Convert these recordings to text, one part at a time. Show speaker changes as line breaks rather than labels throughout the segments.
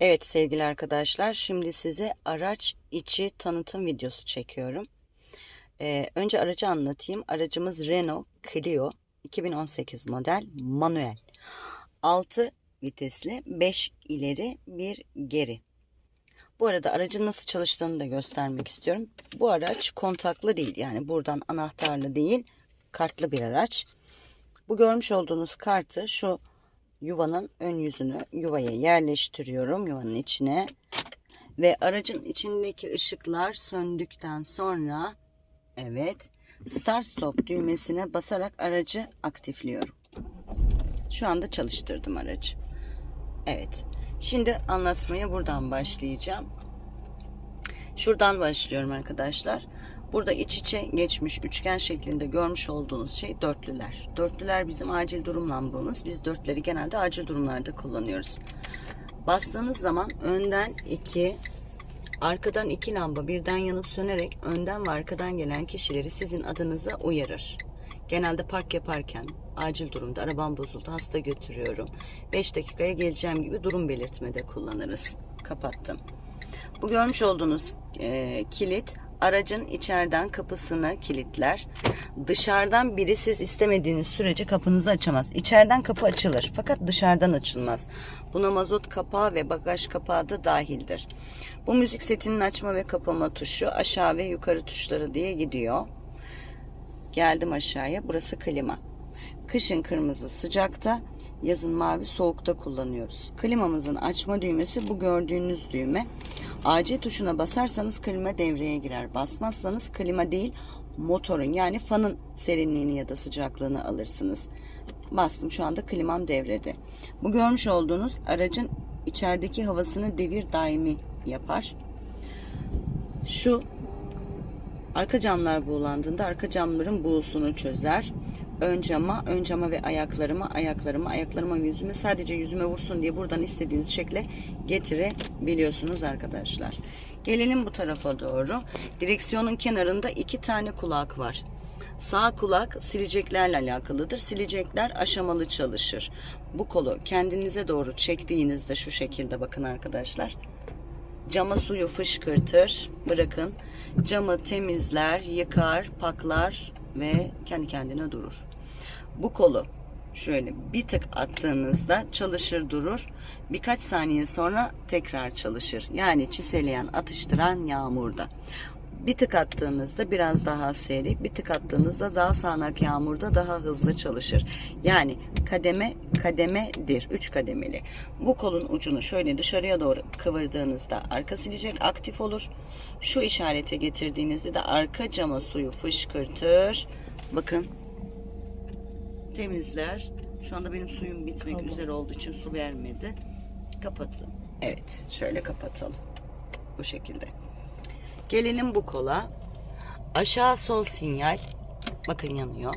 Evet sevgili arkadaşlar şimdi size araç içi tanıtım videosu çekiyorum. Ee, önce aracı anlatayım. Aracımız Renault Clio 2018 model manuel. 6 vitesli 5 ileri 1 geri. Bu arada aracın nasıl çalıştığını da göstermek istiyorum. Bu araç kontaklı değil yani buradan anahtarlı değil kartlı bir araç. Bu görmüş olduğunuz kartı şu yuvanın ön yüzünü yuvaya yerleştiriyorum yuvanın içine ve aracın içindeki ışıklar söndükten sonra evet start stop düğmesine basarak aracı aktifliyorum. Şu anda çalıştırdım aracı. Evet. Şimdi anlatmaya buradan başlayacağım. Şuradan başlıyorum arkadaşlar. Burada iç içe geçmiş üçgen şeklinde görmüş olduğunuz şey dörtlüler. Dörtlüler bizim acil durum lambamız. Biz dörtleri genelde acil durumlarda kullanıyoruz. Bastığınız zaman önden iki, arkadan iki lamba birden yanıp sönerek önden ve arkadan gelen kişileri sizin adınıza uyarır. Genelde park yaparken acil durumda arabam bozuldu hasta götürüyorum. 5 dakikaya geleceğim gibi durum belirtmede kullanırız. Kapattım. Bu görmüş olduğunuz e, kilit aracın içeriden kapısını kilitler. Dışarıdan biri siz istemediğiniz sürece kapınızı açamaz. İçeriden kapı açılır fakat dışarıdan açılmaz. Buna mazot kapağı ve bagaj kapağı da dahildir. Bu müzik setinin açma ve kapama tuşu aşağı ve yukarı tuşları diye gidiyor. Geldim aşağıya. Burası klima. Kışın kırmızı sıcakta, yazın mavi soğukta kullanıyoruz. Klimamızın açma düğmesi bu gördüğünüz düğme. AC tuşuna basarsanız klima devreye girer. Basmazsanız klima değil motorun yani fanın serinliğini ya da sıcaklığını alırsınız. Bastım şu anda klimam devrede. Bu görmüş olduğunuz aracın içerideki havasını devir daimi yapar. Şu Arka camlar buğulandığında arka camların buğusunu çözer. Ön cama, ön cama ve ayaklarıma, ayaklarıma, ayaklarıma yüzüme sadece yüzüme vursun diye buradan istediğiniz şekle getirebiliyorsunuz arkadaşlar. Gelelim bu tarafa doğru. Direksiyonun kenarında iki tane kulak var. Sağ kulak sileceklerle alakalıdır. Silecekler aşamalı çalışır. Bu kolu kendinize doğru çektiğinizde şu şekilde bakın arkadaşlar. Cama suyu fışkırtır. Bırakın. Camı temizler, yıkar, paklar ve kendi kendine durur. Bu kolu şöyle bir tık attığınızda çalışır durur. Birkaç saniye sonra tekrar çalışır. Yani çiseleyen, atıştıran yağmurda. Bir tık attığınızda biraz daha seri, bir tık attığınızda daha sağanak yağmurda daha hızlı çalışır. Yani kademe kademedir. Üç kademeli. Bu kolun ucunu şöyle dışarıya doğru kıvırdığınızda arka silecek aktif olur. Şu işarete getirdiğinizde de arka cama suyu fışkırtır. Bakın temizler. Şu anda benim suyum bitmek
Tamam.
üzere olduğu için su vermedi. Kapatın. Evet şöyle kapatalım. Bu şekilde. Gelelim bu kola. Aşağı sol sinyal. Bakın yanıyor.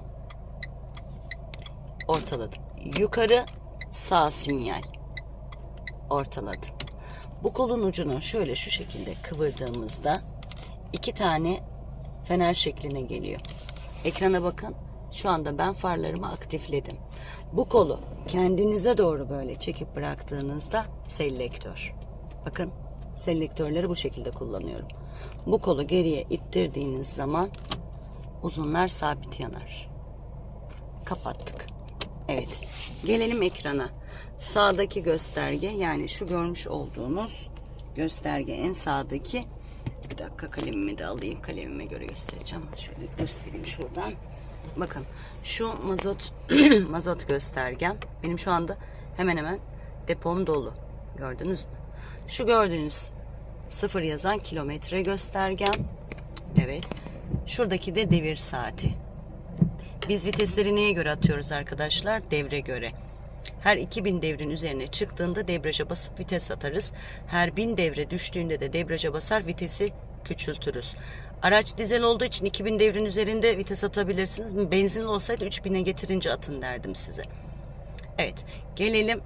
Ortaladım. Yukarı sağ sinyal. Ortaladım. Bu kolun ucunu şöyle şu şekilde kıvırdığımızda iki tane fener şekline geliyor. Ekrana bakın. Şu anda ben farlarımı aktifledim. Bu kolu kendinize doğru böyle çekip bıraktığınızda selektör. Bakın selektörleri bu şekilde kullanıyorum. Bu kolu geriye ittirdiğiniz zaman uzunlar sabit yanar. Kapattık. Evet. Gelelim ekrana. Sağdaki gösterge yani şu görmüş olduğunuz gösterge en sağdaki bir dakika kalemimi de alayım. Kalemime göre göstereceğim. Şöyle göstereyim şuradan. Bakın şu mazot mazot göstergem benim şu anda hemen hemen depom dolu. Gördünüz mü? Şu gördüğünüz sıfır yazan kilometre göstergem. Evet. Şuradaki de devir saati. Biz vitesleri neye göre atıyoruz arkadaşlar? Devre göre. Her 2000 devrin üzerine çıktığında debriyaja basıp vites atarız. Her 1000 devre düştüğünde de debriyaja basar vitesi küçültürüz. Araç dizel olduğu için 2000 devrin üzerinde vites atabilirsiniz. Benzinli olsaydı 3000'e getirince atın derdim size. Evet gelelim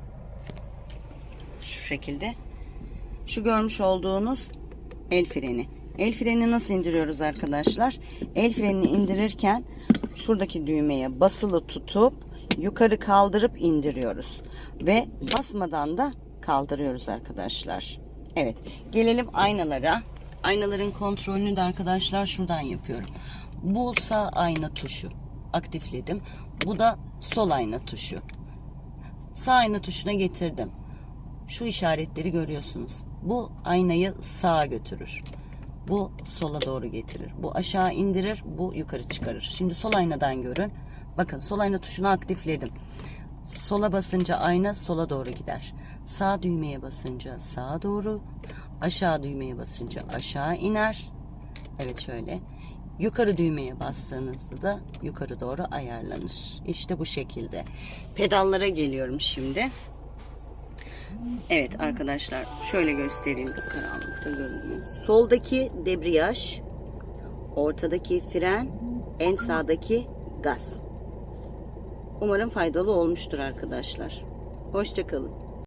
şu şekilde. Şu görmüş olduğunuz el freni. El freni nasıl indiriyoruz arkadaşlar? El frenini indirirken şuradaki düğmeye basılı tutup yukarı kaldırıp indiriyoruz. Ve basmadan da kaldırıyoruz arkadaşlar. Evet. Gelelim aynalara. Aynaların kontrolünü de arkadaşlar şuradan yapıyorum. Bu sağ ayna tuşu. Aktifledim. Bu da sol ayna tuşu. Sağ ayna tuşuna getirdim. Şu işaretleri görüyorsunuz. Bu aynayı sağa götürür. Bu sola doğru getirir. Bu aşağı indirir, bu yukarı çıkarır. Şimdi sol aynadan görün. Bakın sol ayna tuşunu aktifledim. Sola basınca ayna sola doğru gider. Sağ düğmeye basınca sağa doğru, aşağı düğmeye basınca aşağı iner. Evet şöyle. Yukarı düğmeye bastığınızda da yukarı doğru ayarlanır. İşte bu şekilde. Pedallara geliyorum şimdi. Evet arkadaşlar şöyle göstereyim karanlıkta görünüyor. Soldaki debriyaj, ortadaki fren, en sağdaki gaz. Umarım faydalı olmuştur arkadaşlar. Hoşçakalın.